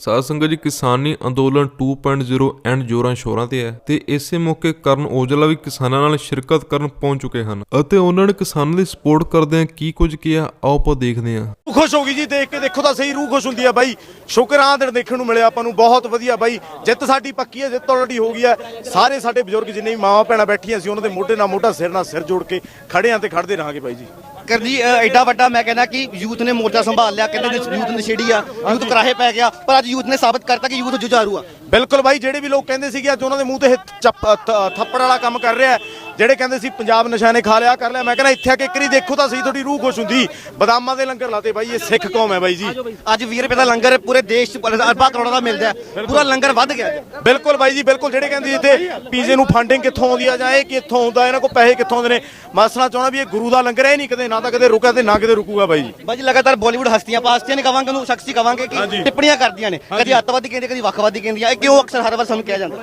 ਸਾਧ ਸੰਗਤ ਜੀ, ਕਿਸਾਨੀ ਅੰਦੋਲਨ 2.0 ਐਂਡ ਜੋਰਾਂ ਸ਼ੋਰਾਂ ਤੇ ਹੈ ਤੇ ਇਸੇ ਮੌਕੇ ਕਰਨ ਔਜਲਾ ਵੀ ਕਿਸਾਨਾਂ ਨਾਲ ਸ਼ਿਰਕਤ ਕਰਨ ਪਹੁੰਚ ਚੁੱਕੇ ਹਨ ਅਤੇ ਉਹਨਾਂ ਨੇ ਕਿਸਾਨਾਂ ਦੀ ਸਪੋਰਟ ਕਰਦੇ ਕਰਦਿਆਂ ਕੀ ਕੁਝ ਕੀਤਾ ਆਓ ਆਪਾਂ ਦੇਖਦੇ ਹਾਂ। ਖੁਸ਼ ਹੋ ਗਈ ਜੀ, ਦੇਖ ਕੇ ਦੇਖੋ ਤਾਂ ਸਹੀ, ਰੂਹ ਖੁਸ਼ ਹੁੰਦੀ ਆ ਬਾਈ। ਸ਼ੁਕਰ ਆ, ਦਿਨ ਦੇਖਣ ਨੂੰ ਮਿਲਿਆ ਆਪਾਂ ਨੂੰ, ਬਹੁਤ ਵਧੀਆ ਬਾਈ। ਜਿੱਤ ਸਾਡੀ ਪੱਕੀ ਹੈ, ਜਿੱਤ ਆਲਰੇਡੀ ਹੋ ਗਈ ਹੈ। ਸਾਰੇ ਸਾਡੇ ਬਜ਼ੁਰਗ ਜਿੰਨੇ ਵੀ ਮਾਵਾਂ ਭੈਣਾਂ ਬੈਠੀਆਂ ਸੀ, ਉਹਨਾਂ ਦੇ ਮੋਢੇ ਨਾਲ ਮੋਢਾ ਸਿਰ ਨਾਲ ਸਿਰ ਜੋੜ ਕੇ ਖੜੇ ਆਂ ਤੇ ਖੜਦੇ ਰਹਾਂਗੇ ਬਾਈ ਜੀ। ਕਰ ਜੀ ਐਡਾ ਵੱਡਾ ਮੈਂ ਕਹਿੰਦਾ ਕਿ ਯੂਥ ਨੇ ਮੋਰਚਾ ਸੰਭਾਲ ਲਿਆ ਕਹਿੰਦੇ ਯੂਥ ਨਸ਼ੇੜੀ ਆ ਯੂਥ ਕਰਾਹੇ ਪੈ ਗਿਆ ਪਰ ਅੱਜ ਯੂਥ ਨੇ ਸਾਬਤ ਕਰਤਾ ਕਿ ਯੂਥ ਜੁਝਾਰੂ ਆ ਬਿਲਕੁਲ ਬਾਈ ਜਿਹੜੇ ਵੀ ਲੋਕ ਕਹਿੰਦੇ ਸੀਗੇ ਅੱਜ ਉਹਨਾਂ ਦੇ ਮੂੰਹ ਤੇ ਥੱਪੜ ਵਾਲਾ ਕੰਮ ਕਰ ਰਿਹਾ। ਜਿਹੜੇ ਕਹਿੰਦੇ ਸੀ ਪੰਜਾਬ ਨਸ਼ਾ ਨੇ ਖਾ ਲਿਆ ਕਰ ਲਿਆ ਮੈਂ ਕਹਿੰਦਾ ਇੱਥੇ ਆ ਕੇ ਇੱਕ ਵਾਰੀ ਦੇਖੋ ਤਾਂ ਸਹੀ ਤੁਹਾਡੀ ਰੂਹ ਖੁਸ਼ ਹੁੰਦੀ। ਬਦਾਮਾਂ ਦੇ ਲੰਗਰ ਲਾਤੇ ਬਾਈ ਇਹ ਸਿੱਖ ਕੌਮ ਹੈ ਬਾਈ ਜੀ। ਅੱਜ 20 ਰੁਪਏ ਦਾ ਲੰਗਰ ਪੂਰੇ ਦੇਸ਼ ਚ ਅਰਬਾਂ ਕਰੋੜਾਂ ਦਾ ਮਿਲਦਾ ਪੂਰਾ ਲੰਗਰ ਵੱਧ ਗਿਆ। ਬਿਲਕੁਲ ਬਾਈ ਜੀ ਬਿਲਕੁਲ। ਜਿਹੜੇ ਕਹਿੰਦੇ ਇੱਥੇ ਪੀਜ਼ੇ ਨੂੰ ਫੰਡਿੰਗ ਕਿੱਥੋਂ ਆਉਂਦੀ ਆ ਜਾਂ ਇਹ ਕਿੱਥੋਂ ਆਉਂਦਾ ਇਹਨਾਂ ਕੋਲ ਪੈਸੇ ਕਿੱਥੋਂ ਆਉਂਦੇ ਨੇ? ਮਸਲਾ ਚਾਹਣਾ ਵੀ ਇਹ ਗੁਰੂ ਦਾ ਲੰਗਰ ਹੈ ਨਹੀਂ ਕਦੇ ਨਾ ਤਾਂ ਕਦੇ ਰੁਕਿਆ ਤੇ ਨਾ ਕਦੇ ਰੁਕੂਗਾ ਬਾਈ ਜੀ। ਬਾਜੀ ਲਗਾਤਾਰ ਬਾਲੀਵੁੱਡ ਹਸਤੀਆਂ ਪਾਸਤੀਆਂ ਨੇ ਕਵਾਂਗੇ ਉਹਨੂੰ ਸ਼ਖਸੀ ਕਵਾਂਗੇ ਕਿ ਟਿੱਪਣੀਆਂ ਕਰਦੀਆਂ ਨੇ। ਕਦੀ ਅੱਤਵਾਦੀ ਕਹਿੰਦੇ ਕਦੀ ਵੱਖਵਾਦੀ ਕਹਿੰਦੀਆਂ ਇਹ ਕਿਉਂ ਅਕਸਰ ਹਰ ਵਾਰ ਸਾਨੂੰ ਕਿਹਾ ਜਾਂਦਾ?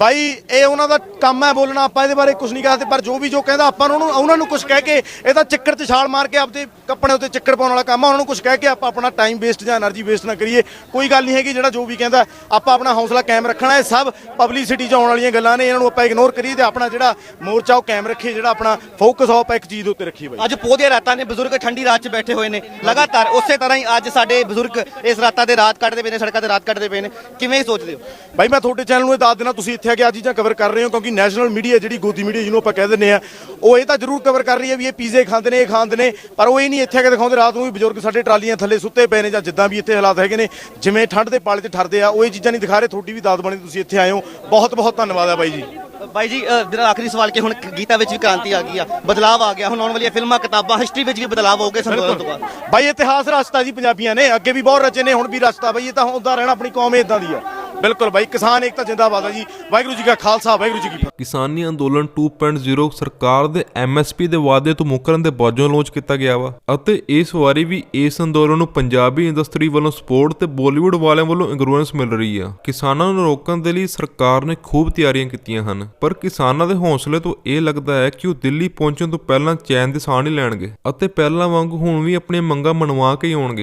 ਬਾਈ ਇਹ ਉਹਨਾਂ ਦਾ ਕੰਮ ਹੈ ਬੋਲਣਾ ਆਪਾਂ ਇਹਦੇ ਬਾਰੇ ਕੁਝ ਨਹੀਂ ਤੇ ਪਰ ਜੋ ਵੀ ਜੋ ਕਹਿੰਦਾ ਆਪਾਂ ਉਹਨਾਂ ਨੂੰ ਉਹਨਾਂ ਨੂੰ ਕੁਝ ਕਹਿ ਕੇ ਇਹ ਤਾਂ ਚੱਕਰ 'ਚ ਛਾਲ ਮਾਰ ਕੇ ਆਪਦੇ ਕੱਪੜੇ ਉੱਤੇ ਚੱਕਰ ਪਾਉਣ ਵਾਲਾ ਕੰਮ ਆ। ਉਹਨਾਂ ਨੂੰ ਕੁਝ ਕਹਿ ਕੇ ਆਪਾਂ ਆਪਣਾ ਟਾਈਮ ਵੇਸਟ ਜਾਂ એનર્ਜੀ ਵੇਸਟ ਨਾ ਕਰੀਏ। ਕੋਈ ਗੱਲ ਨਹੀਂ ਹੈਗੀ ਜਿਹੜਾ ਜੋ ਵੀ ਕਹਿੰਦਾ ਆਪਾਂ ਆਪਣਾ ਹੌਸਲਾ ਕਾਇਮ ਰੱਖਣਾ ਇਹ ਸਭ ਪਬਲਿਸਿਟੀ 'ਚ ਆਉਣ ਵਾਲੀਆਂ ਗੱਲਾਂ ਨੇ ਇਹਨਾਂ ਨੂੰ ਆਪਾਂ ਇਗਨੋਰ ਕਰੀਏ ਤੇ ਆਪਣਾ ਜਿਹੜਾ ਮੋਰਚਾ ਉਹ ਕਾਇਮ ਰੱਖੀਏ ਜਿਹੜਾ ਆਪਣਾ ਫੋਕਸ ਆਪ ਇੱਕ ਚੀਜ਼ ਦੇ ਉੱਤੇ ਰੱਖੀਏ ਬਾਈ। ਅੱਜ ਪੋਦੀਆਂ ਰਾਤਾਂ ਨੇ ਬਜ਼ੁਰਗ ਠੰਡੀ ਰਾਤ 'ਚ ਬੈਠੇ ਹੋਏ ਨੇ। ਲਗਾਤਾਰ ਉਸੇ ਤਰ੍ਹਾਂ ਹੀ ਅੱਜ ਸਾਡੇ ਬਜ਼ੁਰਗ ਇਸ ਰਾਤਾਂ ਦੇ ਰਾਤ ਕੱਢਦੇ ਪਏ ਨੇ ਸੜਕਾਂ ਤੇ ਰਾਤ ਕੱਢਦੇ ਪਏ ਨੇ। ਕਿਵੇਂ ਸੋਚਦੇ ਹੋ? ਬਾਈ ਮੈਂ ਤੁਹਾਡੇ ਚੈਨਲ ਨੂੰ ਇਹ ਦੱਸ ਦੇਣਾ ਤੁਸੀਂ ਇੱਥੇ ਆ ਕੇ ਆ ਚੀਜ਼ਾਂ ਕਵਰ ਕਰ ਰਹੇ ਹੋ ਕਿਉਂਕਿ ਨੈਸ਼ਨਲ ਮੀਡੀਆ ਜਿਹੜੀ ਗੋਦੀ ਮੀਡੀਆ ਜਿਹਨੂੰ ਆਪਾਂ ਕਹਿ ਦਿੰਦੇ ਆ ਉਹ ਇਹ ਤਾਂ ਜ਼ਰੂਰ ਕਵਰ ਕਰ ਰਹੀ ਹੈ ਵੀ ਇਹ ਪੀਜ਼ੇ ਖਾਂਦੇ ਨੇ ਇਹ ਖਾਂਦੇ ਨੇ ਪਰ ਉਹ ਇਹ ਨਹੀਂ ਇੱਥੇ ਆ ਕੇ ਦਿਖਾਉਂਦੇ ਰਾਤ ਨੂੰ ਵੀ ਬਜ਼ੁਰਗ ਸਾਡੇ ਟਰਾਲੀਆਂ ਥੱਲੇ ਸੁੱਤੇ ਪਏ ਨੇ ਜਾਂ ਜਿੱਦਾਂ ਵੀ ਇੱਥੇ ਹਾਲਾਤ ਹੈਗੇ ਨੇ ਜਿਵੇਂ ਠੰਡ ਦੇ ਪਾਲੇ ਤੇ ਠਰਦੇ ਆ ਉਹ ਇਹ ਚੀਜ਼ਾਂ ਨਹੀਂ ਦਿਖਾ ਰਹੇ ਤੁਹਾਡੀ ਵੀ ਦਾਦ ਬਣੀ ਤੁਸੀਂ ਇੱਥੇ ਆਏ ਹੋ। ਬਹੁਤ ਬਹੁਤ ਧੰਨਵਾਦ ਆ ਬਾਈ ਜੀ। ਬਾਈ ਜੀ ਜਿਹੜਾ ਆਖਰੀ ਸਵਾਲ ਕਿ ਹੁਣ ਗੀਤਾ ਵਿੱਚ ਵੀ ਕ੍ਰਾਂਤੀ ਆ ਗਈ ਆ ਬਦਲਾਅ ਆ ਗਿਆ ਹੁਣ ਆਉਣ ਵਾਲੀਆਂ ਫਿਲਮਾਂ ਕਿਤਾਬਾਂ ਹਿਸਟਰੀ ਵਿੱਚ ਵੀ ਬਦਲਾਅ ਹੋਊਗੇ ਸੰਦੋਲਨ ਤੋਂ ਬਾਅਦ ਬਾਈ ਇਤਿਹਾਸ ਰਚਤਾ ਜੀ ਪੰਜਾਬੀਆਂ ਨੇ ਅੱਗੇ ਵੀ ਬਹੁਤ ਰਚੇ ਨੇ ਹੁਣ ਵੀ ਰਚਤਾ ਬਾਈ ਇਹ ਤਾਂ ਹੁੰਦਾ ਰਹਿਣਾ ਆਪਣੀ ਕੌਮ ਇਦਾਂ ਦੀ ਆ। ਬਿਲਕੁਲ ਬਾਈ, ਕਿਸਾਨ ਏਕਤਾ ਜਿੰਦਾਬਾਦ ਆ ਜੀ। ਵਾਹਿਗੁਰੂ ਜੀ ਕਾ ਖਾਲਸਾ, ਵਾਹਿਗੁਰੂ ਜੀ ਕੀ ਫਤਿਹ। ਕਿਸਾਨੀ ਅੰਦੋਲਨ 2.0 ਸਰਕਾਰ ਦੇ ਐਮਐਸਪੀ ਦੇ ਵਾਅਦੇ ਤੋਂ ਮੁਕਰਨ ਦੇ ਬਾਵਜੂਦ ਲਾਂਚ ਕੀਤਾ ਗਿਆ ਵਾ ਅਤੇ ਇਸ ਵਾਰੀ ਵੀ ਇਸ ਅੰਦੋਲਨ ਨੂੰ ਪੰਜਾਬੀ ਇੰਡਸਟਰੀ ਵੱਲੋਂ ਸਪੋਰਟ ਤੇ ਬਾਲੀਵੁੱਡ ਵਾਲਿਆਂ ਵੱਲੋਂ ਇੰਗਰੂਐਂਸ ਮਿਲ ਰਹੀ ਆ। ਕਿਸਾਨਾਂ ਨੂੰ ਰੋਕਣ ਦੇ ਲਈ ਸਰਕਾਰ ਨੇ ਖੂਬ ਤਿਆਰੀਆਂ ਕੀਤੀਆਂ ਹਨ, ਪਰ ਕਿਸਾਨਾਂ ਦੇ ਹੌਸਲੇ ਤੋਂ ਇਹ ਲੱਗਦਾ ਹੈ ਕਿ ਉਹ ਦਿੱਲੀ ਪਹੁੰਚਣ ਤੋਂ ਪਹਿਲਾਂ ਚੈਨ ਦੇ ਸਾਹ ਨਹੀਂ ਲੈਣਗੇ ਅਤੇ ਪਹਿਲਾਂ ਵਾਂਗ ਹੁਣ ਵੀ ਆਪਣੀਆਂ ਮੰਗਾਂ ਮਨਵਾ ਕੇ ਹੀ ਆਉਣਗੇ।